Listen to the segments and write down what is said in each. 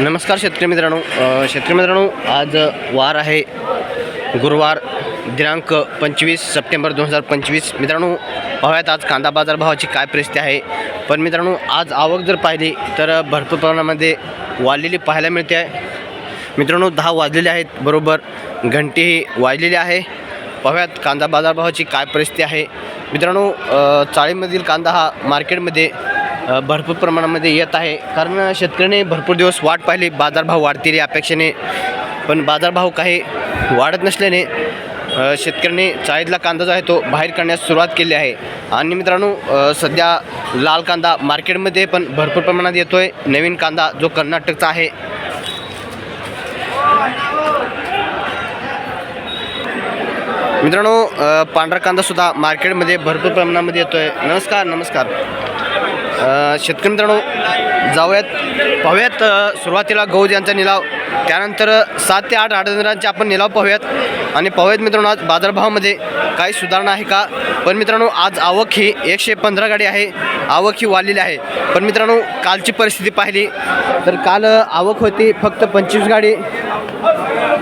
नमस्कार शेतकरी मित्रांनो. शेतकरी मित्रांनो आज वार आहे. गुरुवार दिनांक पंचवीस सप्टेंबर दोन हजार पंचवीस. मित्रांनो पाहूयात आज कांदा बाजार भावाची काय परिस्थिती आहे. पण मित्रांनो आज आवक जर पाहिली तर भरपूर प्रमाणामध्ये वाढलेली पाहायला मिळते. आहे मित्रांनो दहा वाजलेले आहेत. बरोबर घंटीही वाजलेली आहे. पाहूयात कांदा बाजारभावाची काय परिस्थिती आहे. मित्रांनो चाळीमधील कांदा हा मार्केटमध्ये भरपूर प्रमाणामध्ये येत आहे. कारण शेतकऱ्याने भरपूर दिवस वाट पाहिली. बाजारभाव वाढतील या अपेक्षेने. पण बाजारभाव काही वाढत नसल्याने शेतकऱ्यांनी शेतकऱ्याने चाळीतला कांदा जो आहे तो बाहेर काढण्यास सुरुवात केली आहे. आणि मित्रांनो सध्या लाल कांदा मार्केटमध्ये पण भरपूर प्रमाणात येतो आहे नवीन कांदा जो कर्नाटकचा आहे. मित्रांनो पांढरा कांदासुद्धा मार्केटमध्ये भरपूर प्रमाणामध्ये येतो आहे नमस्कार नमस्कार. शेतकरी मित्रांनो जाऊयात पाहूयात सुरुवातीला गौज यांचा निलाव त्यानंतर सात ते आठ आठजणांचे आपण निलाव पाहूयात. आणि पाहूयात मित्रांनो आज बाजारभावामध्ये काही सुधारणा आहे का? पण मित्रांनो आज आवक ही एकशे पंधरा गाडी आहे. आवक ही वाढलेली आहे. पण मित्रांनो कालची परिस्थिती पाहिली तर काल आवक होती फक्त पंचवीस गाडी.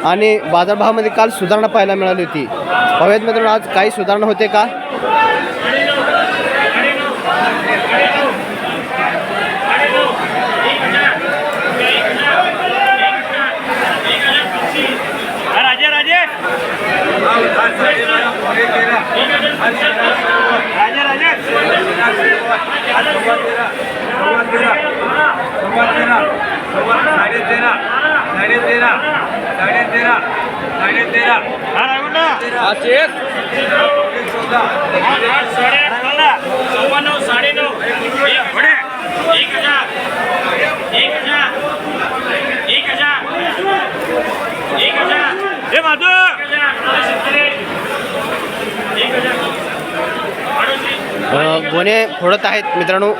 आणि बाजारभावामध्ये काल सुधारणा पाहायला मिळाली होती. पाहूयात मित्रांनो आज काही सुधारणा होते का राजे राजे राजे राजे साडे तेरा साडे तेरा साडे तेरा साडे तेरा हा रायगुंडा चौदा आठ साडे आठ बोला सव्वा नऊ साडे नऊ एक घोडे एक हजार. एक हजार. एक हजार. एक हजार. हे माधू. एक हजार. अडोतीस. अ, गोणे फोडत आहेत मित्रांनो.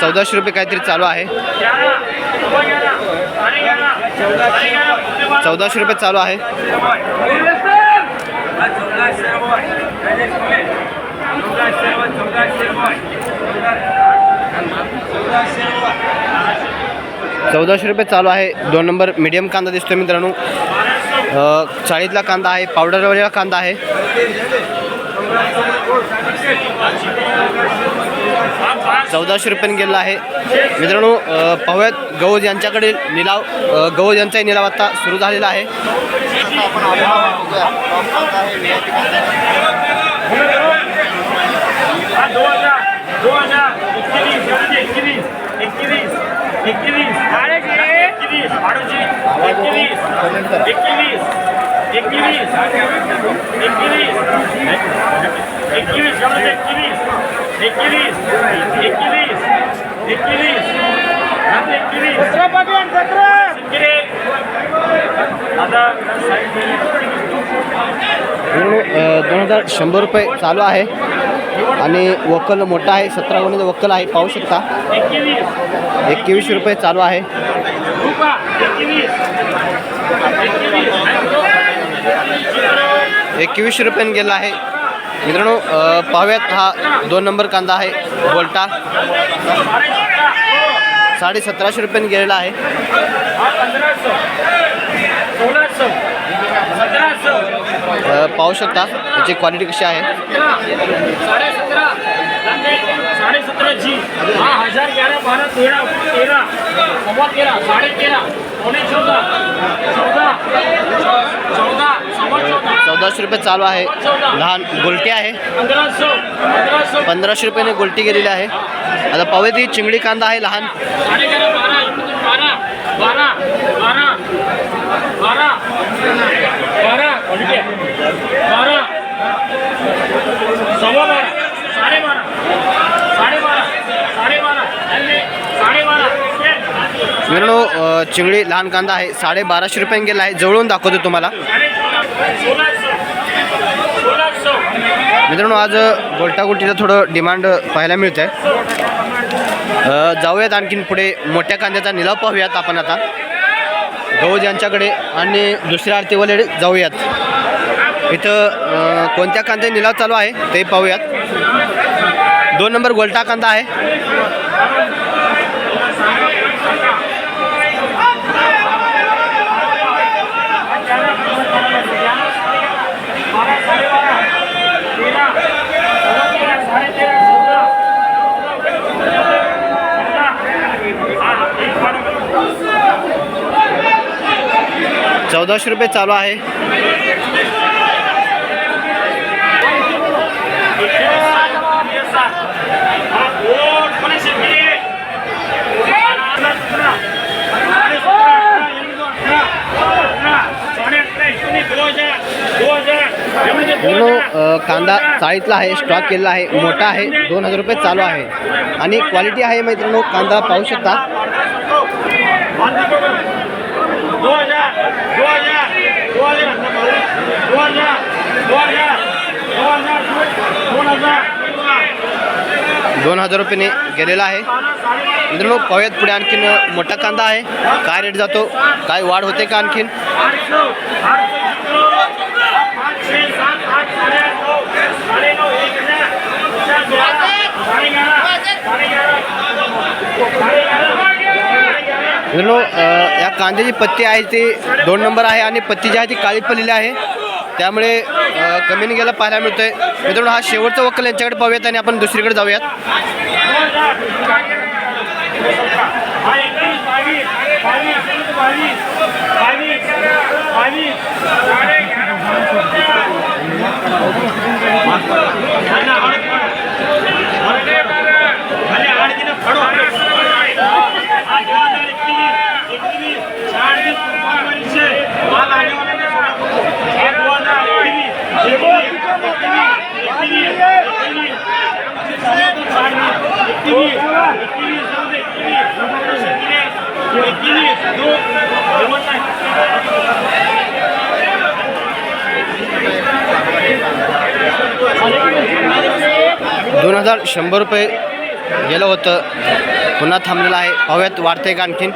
चौदाशे रुपये काहीतरी चालू आहे. चौदाशे रुपये चालू आहे. चौदाशे रुपये चालू आहे. दोन नंबर मीडियम कांदा दिसतोय मित्रांनो. अ, चाळीतला कांदा आहे पावडरवाला कांदा आहे. चौदाशे रुपयाने गेलेला आहे मित्रांनो पाहूयात गौज यांच्याकडे निलाव गौज यांचाही निलाव आता सुरू झालेला आहे एकवीस एकवीस एकवीस एकवीस एकवीस अडोशी एकवीस एकवीस एकवीस एकवीस एकवीस समज एकवीस आता एकवीस दोन हजार शंभर रुपये चालू आहे. आणि वकल मोठा आहे सतरा गुणीचं वकल आहे पाहू शकता. एकवीस रुपये चालू आहे. एकवीसशे रुपयाने गेला आहे. मित्रांनो पाहूयात हा दोन नंबर कांदा आहे बोलटा साडे सतराशे रुपयाने गेलेला आहे. पाहू शकता याची क्वालिटी कशी आहे. हजार ग्यारह चौदा चौदाशे रुपये चालू आहे. लहान गोलटी आहे. पंधराशे रुपयाने गोलटी गेलेली आहे. आता पाहूया ती चिंगडी कांदा आहे लहान. साडे मित्रांनो चिंगडी लहान कांदा आहे. साडे बाराशे रुपयाने गेला आहे. जवळून दाखवतो तुम्हाला. मित्रांनो आज गोलटा थोडं डिमांड पाहायला मिळतं आहे जाऊयात आणखीन पुढे मोठ्या कांद्याचा निलाव पाहूयात आपण आता. गौज यांच्याकडे आणि दुसऱ्या आरतीवाले जाऊयात. इथं कोणत्या कांद्या निलाव चालू आहे ते पाहूयात. दोन नंबर गोलटा कांदा आहे. चौदाशे रुपये चालू आहे. कांदा चाळीतला आहे स्टॉक केलेला आहे मोठा आहे दोन हजार रुपये चालू आहे. आणि क्वालिटी आहे मित्रांनो कांदा पाहू शकता दो हजार दो हजार दो हजार दो हजार दो हजार दो हजार दोन हजार रुपयाने गेलेला आहे. मित्रांनो पाहूयात पुढे आणखीन मोठा कांदा आहे. काय रेट जातो? काय वाढ होते का आणखीन? मित्रांनो या कांद्याची पत्ती आहे ती दोन नंबर आहे आणि पत्ती जी आहे ती काळी पडलेली आहे. त्यामुळे कमी गेला पाहायला मिळतोय. मित्रांनो हा शेवटचा वक्कल यांच्याकडे पाहूयात आणि आपण दुसरीकडे जाऊयात हा एकवीस बावीस बावीस बावीस बावीस बावीस साडे दोन हजार शंभर रुपये गेलं होतं. पुन्हा थांबलेलं आहे. हव्यात वाढते का आणखीन?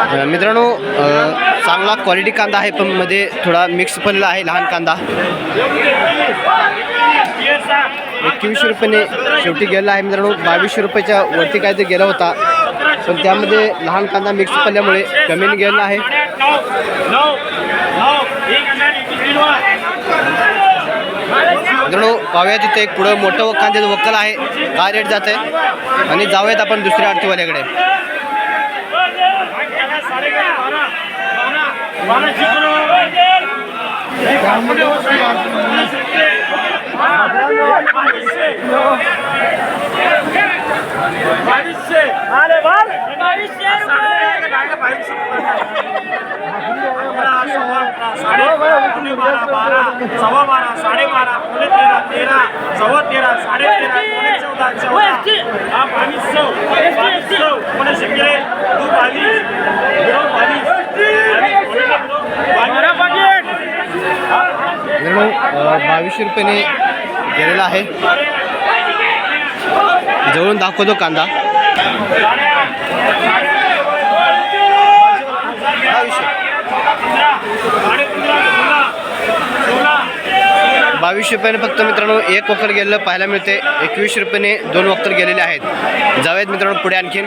मित्रांनो चांगला क्वालिटी कांदा आहे पण मध्ये थोडा मिक्स पडलेला आहे लहान कांदा. एकवीसशे रुपयाने शेवटी गेला आहे मित्रांनो. बावीसशे रुपयाच्या वरती काय ते गेला होता. पण त्यामध्ये लहान कांदा मिक्स पडल्यामुळे कमीने गेला आहे. मित्रांनो पाहूया तिथे एक पुढं मोठं कांद्याचं वक्कल आहे. काय रेट जात आहे आणि जाऊयात आपण दुसऱ्या आरतीवाल्याकडे. बावीसशे अरे बाल बावीसशे साडे पावणे बारा बारा सव्वा बारा साडेबारा पुणे तेरा तेरा सव्वा तेरा साडे तेरा पुणे चौदा चौदा हा बावीस सौ बावीस सौ पुणे शंभर तू बावीसशे रुपयाने गेलेला आहे. जवळून दाखवतो कांदा. बावीसशे. रुपयाने फक्त मित्रांनो एक वक्त गेलेलं पाहायला मिळते एकवीसशे रुपयाने दोन वक्त गेलेले आहेत. जाऊयात मित्रांनो पुढे आणखीन.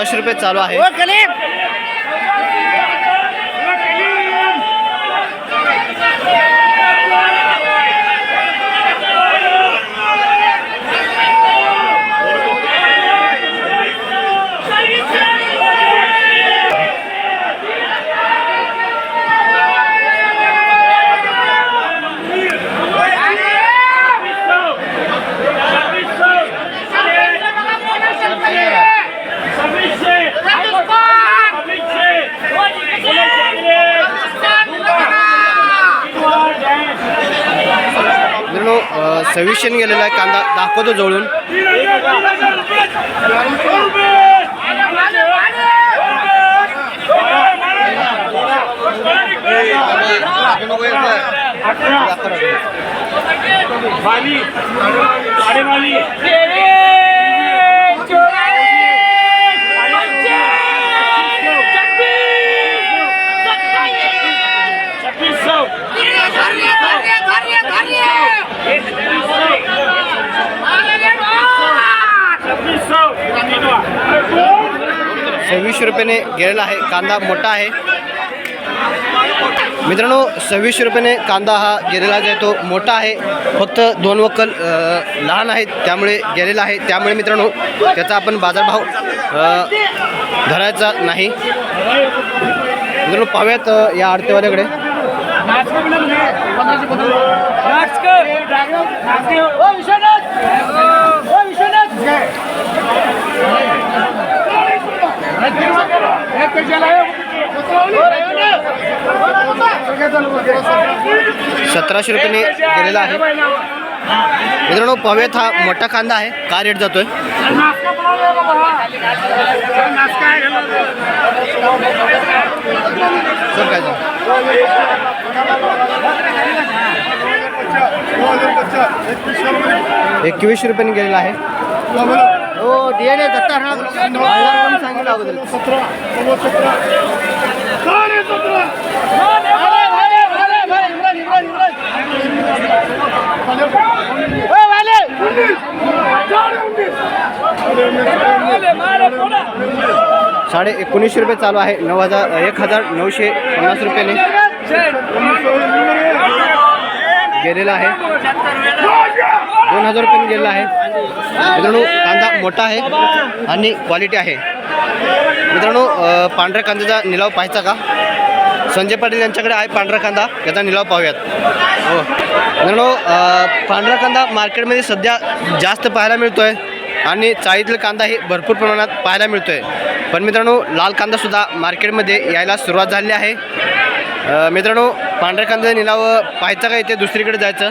चौदाशे रुपये चालू आहे. अ, गेलेला आहे कांदा दाखवतो जवळून रुपये सव्वीसशे रुपयाने गेलेला आहे. कांदा मोठा आहे. मित्रांनो सव्वीसशे रुपयाने कांदा हा गेलेला जो आहे. तो मोठा आहे. फक्त दोन वक्कल लहान आहेत. त्यामुळे गेलेला आहे. त्यामुळे मित्रांनो त्याचा आपण बाजारभाव धरायचा नाही. मित्रांनो पाहूयात या आडतेवाल्याकडे. सतराशे रुपयाने गेलेला आहे. मित्रांनो पवेत हा मोठा कांदा आहे. का रेट जातोय? सर काय एकवीसशे रुपयाने गेलेला आहे. हो डीएनए दत्ता सांगितलं अगोदर. साडे एकोणीसशे रुपये चालू आहे. नऊ हजार एक हजार नऊशे पन्नास रुपयाने गेलेला आहे. दोन हजार रुपयाने गेलेला आहे. मित्रांनो कांदा मोठा आहे आणि क्वालिटी आहे. मित्रांनो पांढऱ्या कांद्याचा निलाव पाहायचा का? संजय पाटील यांच्याकडे आहे पांढरा कांदा याचा निलाव पाहूयात. हो. मित्रांनो पांढरा कांदा मार्केटमध्ये सध्या जास्त पाहायला मिळतो आहे आणि चाळीतला कांदा हे भरपूर प्रमाणात पाहायला मिळतो आहे पण मित्रांनो लाल कांदासुद्धा मार्केटमध्ये यायला सुरुवात झाली आहे. मित्रांनो पांढऱ्या कांद्याचा निलाव पाहायचा का इथे? दुसरीकडे जायचं?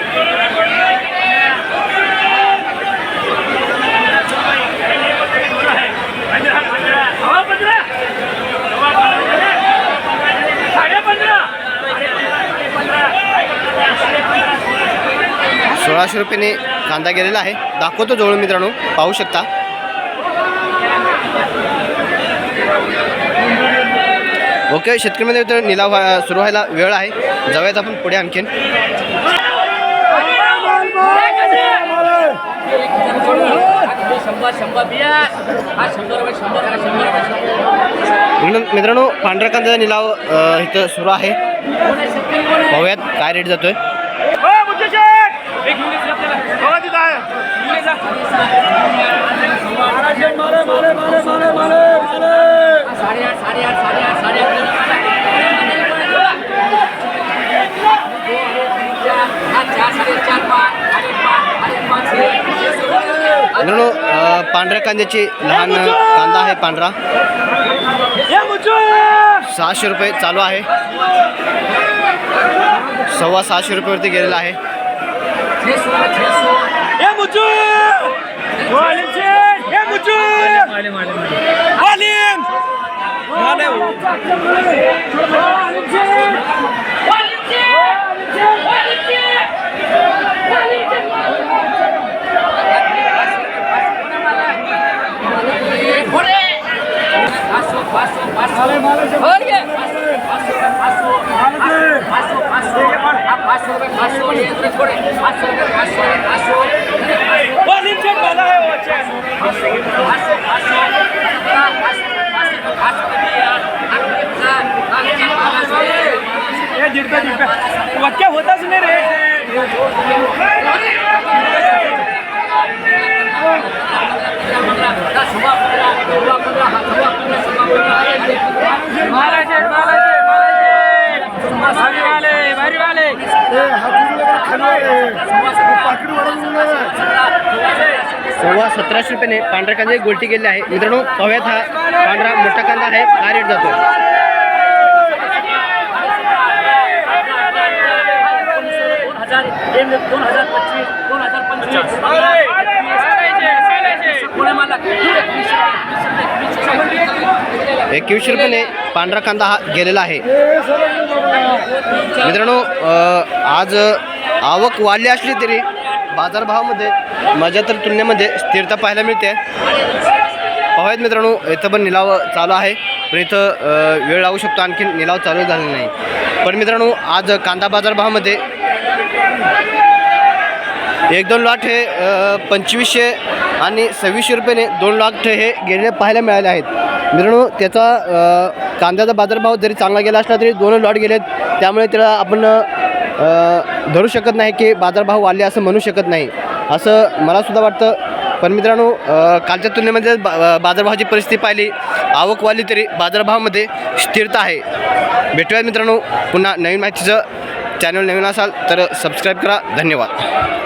सोळाशे रुपयाने कांदा गेलेला आहे. दाखवतो जवळ मित्रांनो. पाहू शकता. ओके शेतकरीमध्ये तर निलाव सुरू व्हायला वेळ आहे. जाऊयात आपण पुढे आणखीन. मित्रांनो- पांढऱ्या कांद्याचा निलाव इथं सुरू आहे. पाहूयात काय रेट जातोय. मित्रांनो पांढऱ्या कांद्याची लहान कांदा आहे पांढरा. सहाशे रुपये चालू आहे. सव्वा सहाशे रुपयावरती गेलेला आहे. छे सोळा छे सोळा पाचशे सव्वा सतराशे रुपयाने पांढऱ्या कांद्याची गोलटी गेलेली आहे मित्रांनो पाहूयात हा पांढरा मोठा कांदा आहे हा रेट जातो दोन हजार पंचवीस दोन हजार पंचवीस एकवीसशे रुपयाने पांढरा कांदा हा गेलेला आहे. मित्रांनो आज आवक वाढली असली तरी बाजारभावामध्ये माझ्या तर तुलनेमध्ये स्थिरता पाहायला मिळते. पाहूयात मित्रांनो इथं पण निलाव चालू आहे. पण इथं वेळ लागू शकतो आणखी निलाव चालू झालेला नाही. पण मित्रांनो आज कांदा बाजारभावामध्ये एक दोन लॉट हे पंचवीसशे आणि सव्वीसशे रुपयाने दोन लॉट हे गेलेले पाहायला मिळाले आहेत. मित्रांनो त्याचा कांद्याचा बाजारभाव जरी चांगला गेला असला तरी दोन लॉट गेलेत त्यामुळे त्याला आपण धरू शकत नाही की बाजारभाव वाढले असं म्हणू शकत नाही. असं मलासुद्धा वाटतं. पण मित्रांनो कालच्या तुलनेमध्ये बा बाजारभावाची परिस्थिती पाहिली आवक वाढली तरी बाजारभावामध्ये स्थिरता आहे. भेटूयात मित्रांनो पुन्हा नवीन माहितीचं चॅनल नवीन असाल तर सबस्क्राईब करा. धन्यवाद.